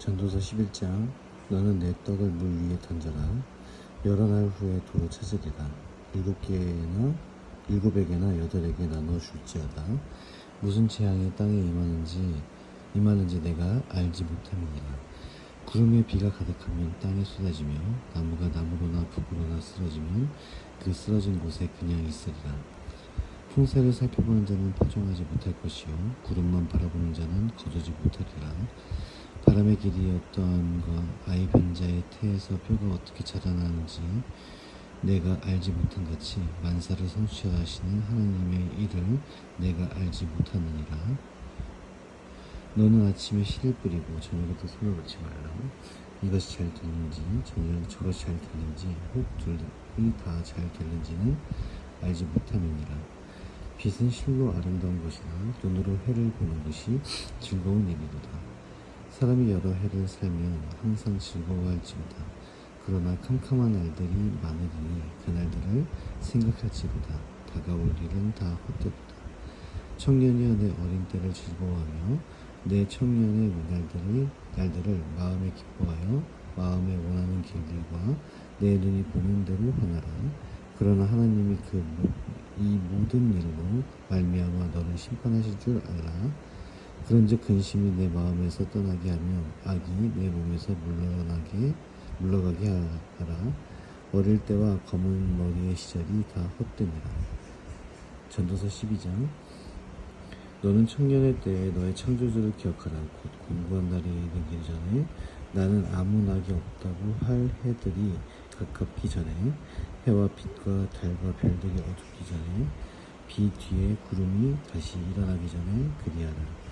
전도서 11장 너는 내 떡을 물 위에 던져라. 여러 날 후에 도로 찾으리라. 일곱 개나 일곱에게나 여덟에게 나눠 줄지어다. 무슨 재앙이 땅에 임하는지 임하는지 내가 알지 못함이니라. 구름에 비가 가득하면 땅에 쏟아지며 나무가 나무로나 북으로나 쓰러지면 그 쓰러진 곳에 그냥 있으리라. 풍세를 살펴보는 자는 포정하지 못할 것이요. 구름만 바라보는 자는 거두지 못하리라 바람의 길이 어떠함과 아이 변자의 태에서 뼈가 어떻게 자라나는지 내가 알지 못한 같이 만사를 성취하시는 하나님의 일을 내가 알지 못하느니라. 너는 아침에 씨를 뿌리고 저녁에도 손을 놓지 말라. 이것이 잘 됐는지 저녁 저것이 잘 됐는지 혹 둘이 다잘 됐는지는 알지 못함이니라. 빛은 실로 아름다운 것이나 눈으로 해를 보는 것이 즐거운 일이로다 사람이 여러 해를 살면 항상 즐거워할지로다. 그러나 캄캄한 날들이 많으리니 그날들을 생각할지로다. 다가올 일은 다 헛되도다. 청년이여 내 어린 때를 즐거워하며 내 청년의 날들을, 날들을 마음에 기뻐하여 마음에 원하는 길들과 내 눈이 보는 대로 하나라. 그러나 하나님이 그 이 모든 일로 말미암아 너를 심판하실 줄 알라. 그런즉 근심이 내 마음에서 떠나게 하며 악이 내 몸에서 물러나게 물러가게 하라. 어릴 때와 검은 머리의 시절이 다 헛되니라. 전도서 12장 너는 청년의 때에 너의 창조주를 기억하라. 곧 공부한 날이 이르기 전에 나는 아무 낙이 없다고 할 해들이 가깝기 전에 해와 빛과 달과 별들이 어둡기 전에 비 뒤에 구름이 다시 일어나기 전에 그리하라.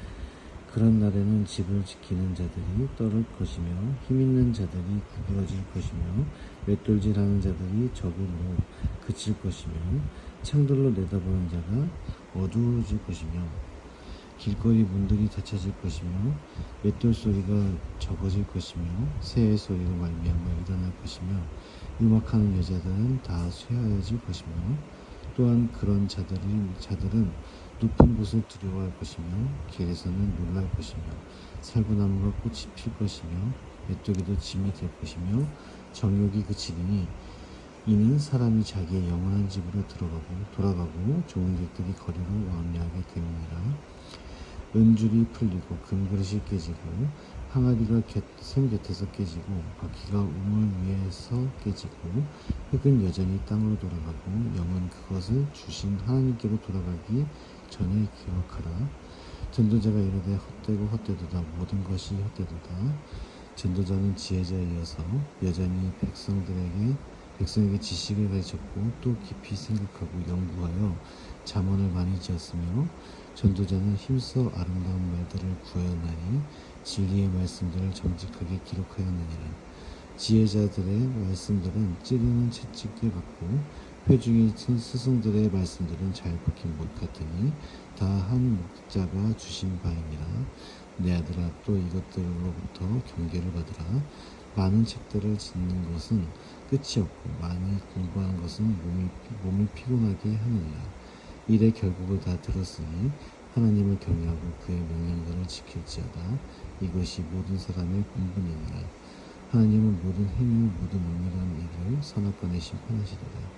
그런 날에는 집을 지키는 자들이 떨을 것이며 힘 있는 자들이 구부러질 것이며 맷돌질하는 자들이 저글로 그칠 것이며 창들로 내다보는 자가 어두워질 것이며 길거리 문들이 닫혀질 것이며 맷돌 소리가 적어질 것이며 새의 소리로 말미암아 일어날 것이며 음악하는 여자들은 다 쇠하여질 것이며 또한 그런 자들이 자들은 높은 곳을 두려워할 것이며 길에서는 놀랄 것이며 살구나무가 꽃이 필 것이며 메뚜기도 짐이 될 것이며 정욕이 그치리니 이는 사람이 자기의 영원한 집으로 들어가고 돌아가고 좋은 길들이 거리로 왕래하게 됨이니라. 은줄이 풀리고 금그릇이 깨지고 항아리가 곁, 샘 곁에서 깨지고 바퀴가 우물 위에서 깨지고 흙은 여전히 땅으로 돌아가고 영은 그것을 주신 하나님께로 돌아가기 전에 기억하라. 전도자가 이르되 헛되고 헛되도다. 모든 것이 헛되도다. 전도자는 지혜자이어서 여전히 백성들에게 백성에게 지식을 가르쳤고 또 깊이 생각하고 연구하여 잠언을 많이 지었으며 전도자는 힘써 아름다운 말들을 구하였나니 진리의 말씀들을 정직하게 기록하였느니라. 지혜자들의 말씀들은 찌르는 채찍에 같고 회중이 친 스승들의 말씀들은 잘 박힌 못 같으니 다 한 목자가 주신 바이니라 내 아들아 또 이것들로부터 경계를 받으라. 많은 책들을 짓는 것은 끝이 없고 많이 공부하는 것은 몸이, 몸을 피곤하게 하느니라 일의 결국을 다 들었으니 하나님을 경외하고 그의 명령들을 지킬지어다. 이것이 모든 사람의 본분이니라. 하나님은 모든 행위 모든 은밀한 일을 선악간에 심판하시리라